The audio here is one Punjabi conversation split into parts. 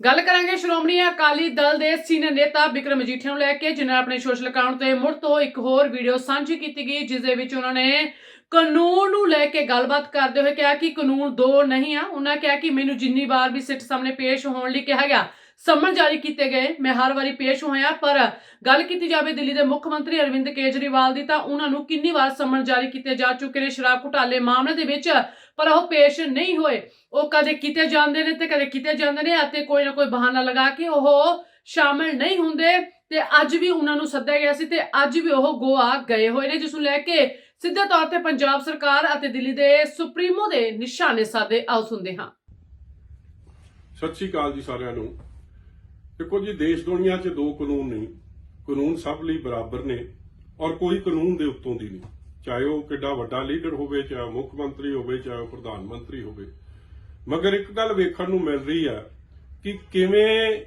ਗੱਲ ਕਰਾਂਗੇ ਸ਼੍ਰੋਮਣੀ ਅਕਾਲੀ ਦਲ ਦੇ ਸੀਨੀਅਰ ਨੇਤਾ ਵਿਕਰਮ ਮਜੀਠੀਆ ਨੂੰ ਲੈ ਕੇ, ਜਿਨ੍ਹਾਂ ਆਪਣੇ ਸੋਸ਼ਲ ਅਕਾਊਂਟ ਤੇ ਮੁੜ ਤੋਂ ਇੱਕ ਹੋਰ ਵੀਡੀਓ ਸਾਂਝੀ ਕੀਤੀ ਗਈ ਜਿਸ ਦੇ ਵਿੱਚ ਉਹਨਾਂ ਨੇ ਕਾਨੂੰਨ ਨੂੰ ਲੈ ਕੇ ਗੱਲਬਾਤ ਕਰਦੇ ਹੋਏ ਕਿਹਾ ਕਿ ਕਾਨੂੰਨ ਦੋ ਨਹੀਂ ਆ। ਉਹਨਾਂ ਕਿਹਾ ਕਿ ਮੈਨੂੰ ਜਿੰਨੀ ਵਾਰ ਵੀ ਸਿੱਟ ਸਾਹਮਣੇ ਪੇਸ਼ ਹੋਣ ਲਈ ਕਿਹਾ ਗਿਆ ਸਮਨ ਜਾਰੀ ਕੀਤੇ ਗਏ। ਮੈਂ ਹਰ ਵਾਰੀ ਪੇਸ਼ ਹੋਇਆ, ਪਰ ਗੱਲ ਕੀਤੀ ਜਾਵੇ ਦਿੱਲੀ ਦੇ ਮੁੱਖ ਮੰਤਰੀ ਅਰਵਿੰਦ ਕੇਜਰੀਵਾਲ ਦੀ, ਤਾਂ ਉਹਨਾਂ ਨੂੰ ਕਿੰਨੀ ਵਾਰ ਸੰਮਨ ਜਾਰੀ ਕੀਤੇ ਜਾ ਚੁੱਕੇ ਨੇ ਸ਼ਰਾਬ ਘੁਟਾਲੇ ਮਾਮਲੇ ਦੇ ਵਿੱਚ, ਪਰ ਉਹ ਪੇਸ਼ ਨਹੀਂ ਹੋਏ। ਉਹ ਕਦੇ ਕਿਤੇ ਜਾਂਦੇ ਨੇ ਤੇ ਕਦੇ ਕਿਤੇ ਜਾਂਦੇ ਨੇ, ਅਤੇ ਕੋਈ ਨਾ ਕੋਈ ਬਹਾਨਾ ਲਗਾ ਕੇ ਉਹ ਸ਼ਾਮਿਲ ਨਹੀਂ ਹੁੰਦੇ। ਤੇ ਅੱਜ ਵੀ ਉਹਨਾਂ ਨੂੰ ਸੱਦਿਆ ਗਿਆ ਸੀ ਤੇ ਅੱਜ ਵੀ ਉਹ ਗੋਆ ਗਏ ਹੋਏ ਨੇ, ਜਿਸ ਨੂੰ ਲੈ ਕੇ ਸਿੱਧੇ ਤੌਰ ਤੇ ਪੰਜਾਬ ਸਰਕਾਰ ਅਤੇ ਦਿੱਲੀ ਦੇ ਸੁਪਰੀਮੋ ਦੇ ਨਿਸ਼ਾਨੇ ਸਾਦੇ ਆਓ ਸੁਣਦੇ ਹਾਂ। ਸਤਿ ਸ਼੍ਰੀ ਅਕਾਲ ਜੀ ਸਾਰਿਆਂ ਨੂੰ। ਦੇਖੋ ਜੀ, ਦੇਸ਼ ਦੁਨੀਆ 'ਚ ਦੋ ਕਾਨੂੰਨ ਨਹੀਂ ਕਾਨੂੰਨ ਸਭ ਲਈ ਬਰਾਬਰ ਨੇ ਔਰ ਕੋਈ ਕਾਨੂੰਨ ਦੇ ਉੱਤੋਂ ਦੀ ਨਹੀਂ। ਚਾਹੇ ਉਹ ਕਿੱਡਾ ਵੱਡਾ ਲੀਡਰ ਹੋਵੇ, ਚਾਹੇ ਉਹ ਮੁੱਖ ਮੰਤਰੀ ਹੋਵੇ, ਚਾਹੇ ਉਹ ਪ੍ਰਧਾਨ ਮੰਤਰੀ ਹੋਵੇ। ਮਗਰ ਇੱਕ ਗੱਲ ਵੇਖਣ ਨੂੰ ਮਿਲ ਰਹੀ ਆ ਕਿ ਕਿਵੇਂ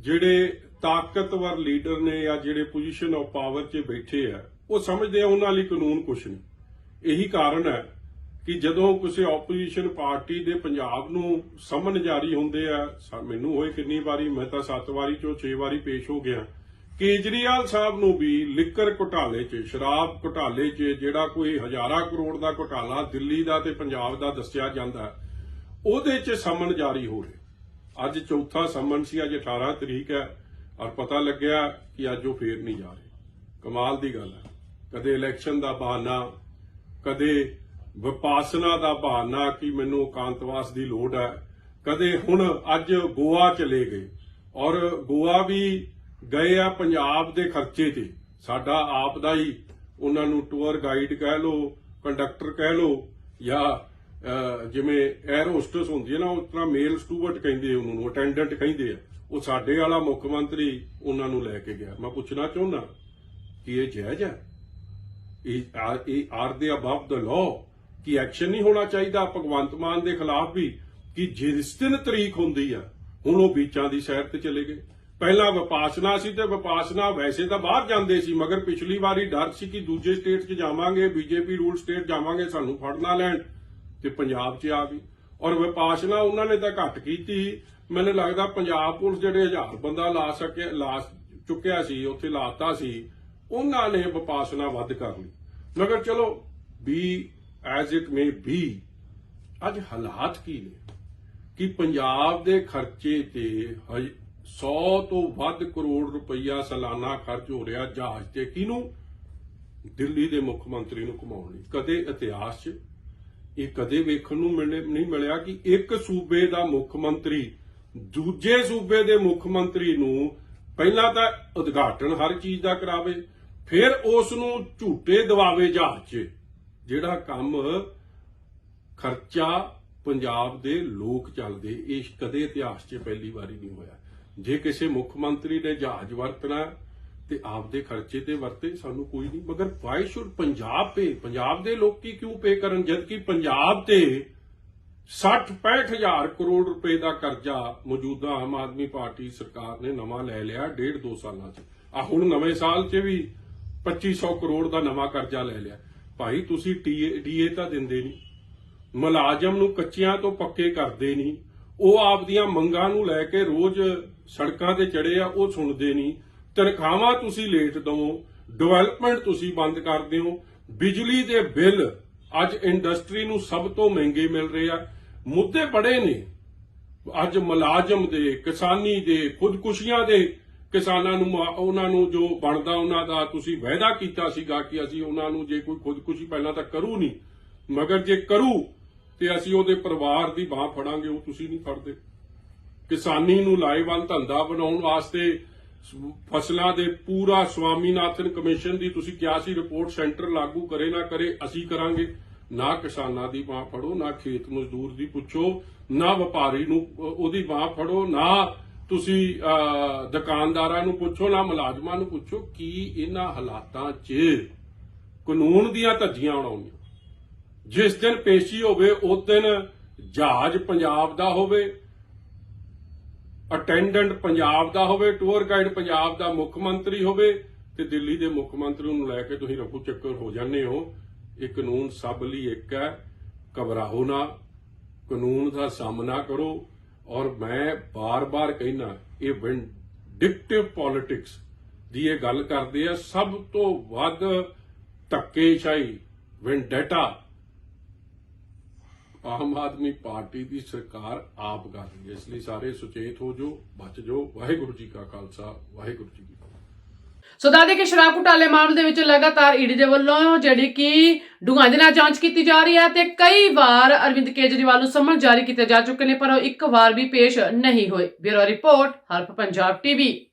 ਜਿਹੜੇ ਤਾਕਤਵਰ ਲੀਡਰ ਨੇ ਜਾਂ ਜਿਹੜੇ ਪੋਜੀਸ਼ਨ ਆਫ ਪਾਵਰ 'ਚ ਬੈਠੇ ਆ, ਉਹ ਸਮਝਦੇ ਆ ਉਹਨਾਂ ਲਈ ਕਾਨੂੰਨ ਕੁਛ ਨਹੀਂ। ਇਹੀ ਕਾਰਨ ਹੈ ਕਿ ਜਦੋਂ ਕਿਸੇ ਆਪੋਜੀਸ਼ਨ ਪਾਰਟੀ ਦੇ ਪੰਜਾਬ ਨੂੰ ਸਮਨ ਜਾਰੀ ਹੁੰਦੇ ਆ ਮੈਨੂੰ ਹੋਏ ਕਿੰਨੀ ਵਾਰੀ, ਮੈਂ ਤਾਂ 7 ਵਾਰੀ ਚੋਂ 6 ਵਾਰੀ ਪੇਸ਼ ਹੋ ਗਿਆ। ਕੇਜਰੀਵਾਲ ਸਾਹਿਬ ਨੂੰ ਵੀ ਲਿਕਰ ਘੁਟਾਲੇ 'ਚ, ਸ਼ਰਾਬ ਘੁਟਾਲੇ 'ਚ, ਜਿਹੜਾ ਕੋਈ ਹਜ਼ਾਰਾਂ ਕਰੋੜ ਦਾ ਘੁਟਾਲਾ ਦਿੱਲੀ ਦਾ ਤੇ ਪੰਜਾਬ ਦਾ ਦੱਸਿਆ ਜਾਂਦਾ, ਉਹਦੇ 'ਚ ਸਮਨ ਜਾਰੀ ਹੋ ਅੱਜ ਚੌਥਾ ਸਮਨ ਸੀ, ਅੱਜ 18 ਤਰੀਕ ਹੈ, ਔਰ ਪਤਾ ਲੱਗਿਆ ਕਿ ਅੱਜ ਉਹ ਫੇਰ ਨਹੀਂ ਜਾ ਰਹੇ। ਕਮਾਲ ਦੀ ਗੱਲ ਹੈ। ਕਦੇ ਇਲੈਕਸ਼ਨ ਦਾ ਬਹਾਨਾ, ਕਦੇ ਵਿਪਾਸਨਾ ਦਾ ਬਹਾਨਾ ਕਿ ਮੈਨੂੰ ਇਕਾਂਤਵਾਸ ਦੀ ਲੋੜ ਹੈ। ਕਦੇ ਹੁਣ ਅੱਜ ਗੋਆ ਚਲੇ ਗਏ ਔਰ ਗੋਆ ਵੀ ਗਏ ਆ ਪੰਜਾਬ ਦੇ ਖਰਚੇ ਤੇ। ਸਾਡਾ ਆਪ ਦਾ ਹੀ ਉਹਨਾਂ ਨੂੰ ਟੂਰ ਗਾਈਡ ਕਹਿ ਲੋ ਕੰਡਕਟਰ ਕਹਿ ਲੋ ਜਾਂ ਜਿਵੇਂ 에ਅਰ ਹੋਸਟਸ ਹੁੰਦੀ ਹੈ ਨਾ, ਉਸ ਤਰ੍ਹਾਂ ਮੇਲ ਸਟੂਵਰਟ ਕਹਿੰਦੇ ਉਹਨਾਂ ਨੂੰ ਅਟੈਂਡੈਂਟ ਕਹਿੰਦੇ ਆ। ਉਹ ਸਾਡੇ ਵਾਲਾ ਮੁੱਖ ਮੰਤਰੀ ਉਹਨਾਂ ਨੂੰ ਲੈ ਕੇ ਗਿਆ। ਮੈਂ ਪੁੱਛਣਾ ਚਾਹੁੰਦਾ ਕਿ ਇਹ ਜਾਇਜ਼ ਹੈ? ਇਹ ਆਰ ਦੇ ਅਬਵ ਦਾ ਲਾਅ ਕਿ ਐਕਸ਼ਨ ਨਹੀਂ ਹੋਣਾ ਚਾਹੀਦਾ। ਭਗਵੰਤ ਮਾਨ ਦੇ ਖਿਲਾਫ ਵੀ ਕਿ ਜਿਸ ਦਿਨ ਤਰੀਕ ਹੁੰਦੀ ਆ, ਹੁਣ ਉਹ ਬੀਚਾਂ ਦੀ ਸੈਰ ਤੇ ਚਲੇ ਗਏ। ਪਹਿਲਾਂ ਵਿਪਾਸਨਾ ਸੀ ਤੇ ਵਿਪਾਸਨਾ ਵੈਸੇ ਤਾਂ ਬਾਹਰ ਜਾਂਦੇ ਸੀ, ਮਗਰ ਪਿਛਲੀ ਵਾਰੀ ਡਰ ਸੀ ਕਿ ਦੂਜੇ ਸਟੇਟ 'ਚ ਜਾਵਾਂਗੇ, ਬੀਜੇਪੀ ਰੂਲ ਸਟੇਟ ਜਾਵਾਂਗੇ, ਸਾਨੂੰ ਫੜਨਾ ਲੈਣ। ਤੇ ਪੰਜਾਬ 'ਚ ਆ ਗਈ। ਔਰ ਵਿਪਾਸਨਾ ਉਹਨਾਂ ਨੇ ਤਾਂ ਘੱਟ ਕੀਤੀ। ਮੈਨੂੰ ਲੱਗਦਾ ਪੰਜਾਬ ਪੁਲਿਸ ਜਿਹੜੇ ਹਜ਼ਾਰ ਬੰਦਾ ਲਾ ਸਕੇ ਲਾ ਚੁੱਕਿਆ ਸੀ, ਉੱਥੇ ਲਾਤਾ ਸੀ, ਉਹਨਾਂ ਨੇ ਵਿਪਾਸਨਾ ਵੱਧ ਕਰ ਲਈ। ਮਗਰ ਚਲੋ, ਵੀ ਐਜ਼ ਇਟ ਮੇ ਬੀ ਅੱਜ ਹਾਲਾਤ ਕੀ ਨੇ? ਕਿ ਪੰਜਾਬ ਦੇ ਖਰਚੇ ਤੇ 100 ਤੋਂ ਵੱਧ ਕਰੋੜ ਰੁਪਈਆ ਸਾਲਾਨਾ ਖਰਚ ਹੋ ਰਿਹਾ ਜਹਾਜ਼ ਤੇ। ਕਿਹਨੂੰ? ਦਿੱਲੀ ਦੇ ਮੁੱਖ ਮੰਤਰੀ ਨੂੰ ਘੁਮਾਉਣ ਲਈ। ਕਦੇ ਇਤਿਹਾਸ 'ਚ ਇਹ ਕਦੇ ਵੇਖਣ ਨੂੰ ਮਿਲੇ ਨਹੀਂ ਮਿਲਿਆ ਕਿ ਇੱਕ ਸੂਬੇ ਦਾ ਮੁੱਖ ਮੰਤਰੀ ਦੂਜੇ ਸੂਬੇ ਦੇ ਮੁੱਖ ਮੰਤਰੀ ਨੂੰ ਪਹਿਲਾਂ ਤਾਂ ਉਦਘਾਟਨ ਹਰ ਚੀਜ਼ ਦਾ ਕਰਾਵੇ, ਫਿਰ ਉਸ ਨੂੰ ਝੂਟੇ ਦਵਾਵੇ ਜਹਾਜ਼ 'ਚ। ਜਿਹੜਾ ਕੰਮ ਖਰਚਾ ਪੰਜਾਬ ਦੇ ਲੋਕ ਚੱਲਦੇ, ਇਹ ਕਦੇ ਇਤਿਹਾਸ 'ਚ ਪਹਿਲੀ ਵਾਰੀ ਨਹੀਂ ਹੋਇਆ। ਜੇ ਕਿਸੇ ਮੁੱਖ ਮੰਤਰੀ ਨੇ ਜਹਾਜ਼ ਵਰਤਣਾ ਤੇ ਆਪਦੇ ਖਰਚੇ ਤੇ ਵਰਤੇ, ਸਾਨੂੰ ਕੋਈ ਨਹੀਂ। ਮਗਰ why should Punjab pay Punjab ਦੇ ਲੋਕੀ ਕਿਉਂ ਪੇ ਕਰਨ ਜਦ ਕਿ ਪੰਜਾਬ ਤੇ 60 ਹਜ਼ਾਰ ਕਰੋੜ ਰੁਪਏ ਦਾ ਕਰਜ਼ਾ ਮੌਜੂਦਾ ਆਮ ਆਦਮੀ ਪਾਰਟੀ ਸਰਕਾਰ ਨੇ ਨਵਾਂ ਲੈ ਲਿਆ ਡੇਢ ਦੋ ਸਾਲਾਂ 'ਚ। ਆ ਹੁਣ ਨਵੇਂ ਸਾਲ 'ਚ ਵੀ 2500 ਕਰੋੜ ਦਾ ਨਵਾਂ ਕਰਜ਼ਾ ਲੈ ਲਿਆ। ਭਾਈ ਤੁਸੀਂ ਡੀਏ ਤਾਂ ਦਿੰਦੇ ਨਹੀਂ। ਮੁਲਾਜ਼ਮ ਨੂੰ ਕੱਚਿਆਂ ਤੋਂ ਪੱਕੇ ਕਰਦੇ ਨਹੀਂ। ਉਹ ਆਪਦੀਆਂ ਮੰਗਾਂ ਨੂੰ ਲੈ ਕੇ ਰੋਜ਼ ਸੜਕਾਂ ਤੇ ਚੜੇ ਆ, ਉਹ ਸੁਣਦੇ ਨਹੀਂ। ਤਨਖਾਹਾਂ ਤੁਸੀਂ ਲੇਟ ਦਵੋ ਡਿਵੈਲਪਮੈਂਟ ਤੁਸੀਂ ਬੰਦ ਕਰਦੇ ਹੋ ਬਿਜਲੀ ਦੇ ਬਿੱਲ ਅੱਜ ਇੰਡਸਟਰੀ ਨੂੰ ਸਭ ਤੋਂ ਮਹਿੰਗੇ ਮਿਲ ਰਹੇ ਆ। ਮੁੱਦੇ ਬੜੇ ਨੇ। ਅੱਜ ਮੁਲਾਜ਼ਮ ਦੇ, ਕਿਸਾਨੀ ਦੇ, ਖੁਦਕੁਸ਼ੀਆਂ ਦੇ ਕਿਸਾਨਾਂ ਨੂੰ ਉਹਨਾਂ ਨੂੰ ਜੋ ਬਣਦਾ, ਉਹਨਾਂ ਦਾ ਤੁਸੀਂ ਵਾਅਦਾ ਕੀਤਾ ਸੀਗਾ ਕਿ ਅਸੀਂ ਉਹਨਾਂ ਨੂੰ ਜੇ ਕੋਈ ਖੁਦਕੁਸ਼ੀ ਪਹਿਲਾਂ ਤਾਂ ਕਰੂ ਨਹੀਂ, ਮਗਰ ਜੇ ਕਰੂ ਤੇ ਅਸੀਂ ਉਹਦੇ ਪਰਿਵਾਰ ਦੀ ਬਾਹ ਫੜਾਂਗੇ, ਉਹ ਤੁਸੀਂ ਨਹੀਂ ਫੜਦੇ। ਕਿਸਾਨੀ ਨੂੰ ਲਾਹੇਵੰਦ ਧੰਦਾ ਬਣਾਉਣ ਵਾਸਤੇ ਫਸਲਾਂ ਦੇ ਪੂਰਾ ਸਵਾਮੀਨਾਥਨ ਕਮਿਸ਼ਨ ਦੀ ਤੁਸੀਂ ਕਿਹਾ ਸੀ, ਰਿਪੋਰਟ ਸੈਂਟਰ ਲਾਗੂ ਕਰੇ ਨਾ ਕਰੇ, ਅਸੀਂ ਕਰਾਂਗੇ। ਨਾ ਕਿਸਾਨਾਂ ਦੀ ਬਾਹ ਫੜੋ, ਨਾ ਖੇਤ ਮਜ਼ਦੂਰ ਦੀ ਪੁੱਛੋ, ਨਾ ਵਪਾਰੀ ਨੂੰ ਉਹਦੀ ਬਾਹ ਫੜੋ, ਨਾ ਤੁਸੀਂ ਦੁਕਾਨਦਾਰਾਂ ਨੂੰ ਪੁੱਛੋ ਨਾ ਮੁਲਾਜ਼ਮਾਂ ਨੂੰ ਪੁੱਛੋ ਕਿ ਇਹਨਾਂ ਹਾਲਾਤਾਂ 'ਚ ਕਾਨੂੰਨ ਦੀਆਂ ਧੱਜੀਆਂ ਉਡਾਉਣੀਆਂ। ਜਿਸ ਦਿਨ ਪੇਸ਼ੀ ਹੋਵੇ, ਉਸ ਦਿਨ ਜਹਾਜ਼ ਪੰਜਾਬ ਦਾ ਹੋਵੇ ਅਟੈਂਡੈਂਟ ਪੰਜਾਬ ਦਾ ਹੋਵੇ ਟੂਰ ਗਾਈਡ ਪੰਜਾਬ ਦਾ ਮੁੱਖ ਮੰਤਰੀ ਹੋਵੇ ਤੇ ਦਿੱਲੀ ਦੇ ਮੁੱਖ ਮੰਤਰੀ ਨੂੰ ਲੈ ਕੇ ਤੁਸੀਂ ਰਫੂ ਚੱਕਰ ਹੋ ਜਾਂਦੇ ਹੋ। ਇਹ ਕਾਨੂੰਨ ਸਭ ਲਈ ਇੱਕ ਹੈ, ਘਬਰਾਓ ਨਾ, ਕਾਨੂੰਨ ਦਾ ਸਾਹਮਣਾ ਕਰੋ। ਔਰ ਮੈਂ ਬਾਰ-ਬਾਰ ਕਹਿਣਾ ਇਹ ਵਿੰਡਿਕਟਿਵ ਪੋਲਿਟਿਕਸ ਦੀ ਇਹ ਗੱਲ ਕਰਦੇ ਆ, ਸਭ ਤੋਂ ਵੱਧ ਧੱਕੇਸ਼ਾਹੀ ਵਿੰਡੇਟਾ ਆਮ ਆਦਮੀ ਪਾਰਟੀ ਦੀ ਸਰਕਾਰ ਆਪ ਕਰ ਰਹੀ ਹੈ। ਇਸ ਲਈ ਸਾਰੇ ਸੁਚੇਤ ਹੋ ਜਾਓ, ਬਚ ਜੋ ਵਾਹਿਗੁਰੂ ਜੀ ਕਾ ਖਾਲਸਾ, ਵਾਹਿਗੁਰੂ ਜੀ ਕੀ ਫਤਿਹ। ਸੋ ਦੱਸਦੇ ਕਿ ਸ਼ਰਾਬ ਘੁਟਾਲੇ ਮਾਮਲੇ ਦੇ ਵਿੱਚ ਲਗਾਤਾਰ ਈਡੀ ਦੇ ਵੱਲੋਂ ਜਿਹੜੀ ਕਿ ਡੂੰਘਾਈ ਦੇ ਨਾਲ ਜਾਂਚ ਕੀਤੀ ਜਾ ਰਹੀ ਹੈ ਤੇ ਕਈ ਵਾਰ ਅਰਵਿੰਦ ਕੇਜਰੀਵਾਲ ਨੂੰ ਸਮਨ ਜਾਰੀ ਕੀਤੇ ਜਾ ਚੁੱਕੇ ਨੇ, ਪਰ ਉਹ ਇੱਕ ਵਾਰ ਵੀ ਪੇਸ਼ ਨਹੀਂ ਹੋਏ। ਬਿਊਰੋ ਰਿਪੋਰਟ ਹਰਪ ਪੰਜਾਬ ਟੀਵੀ।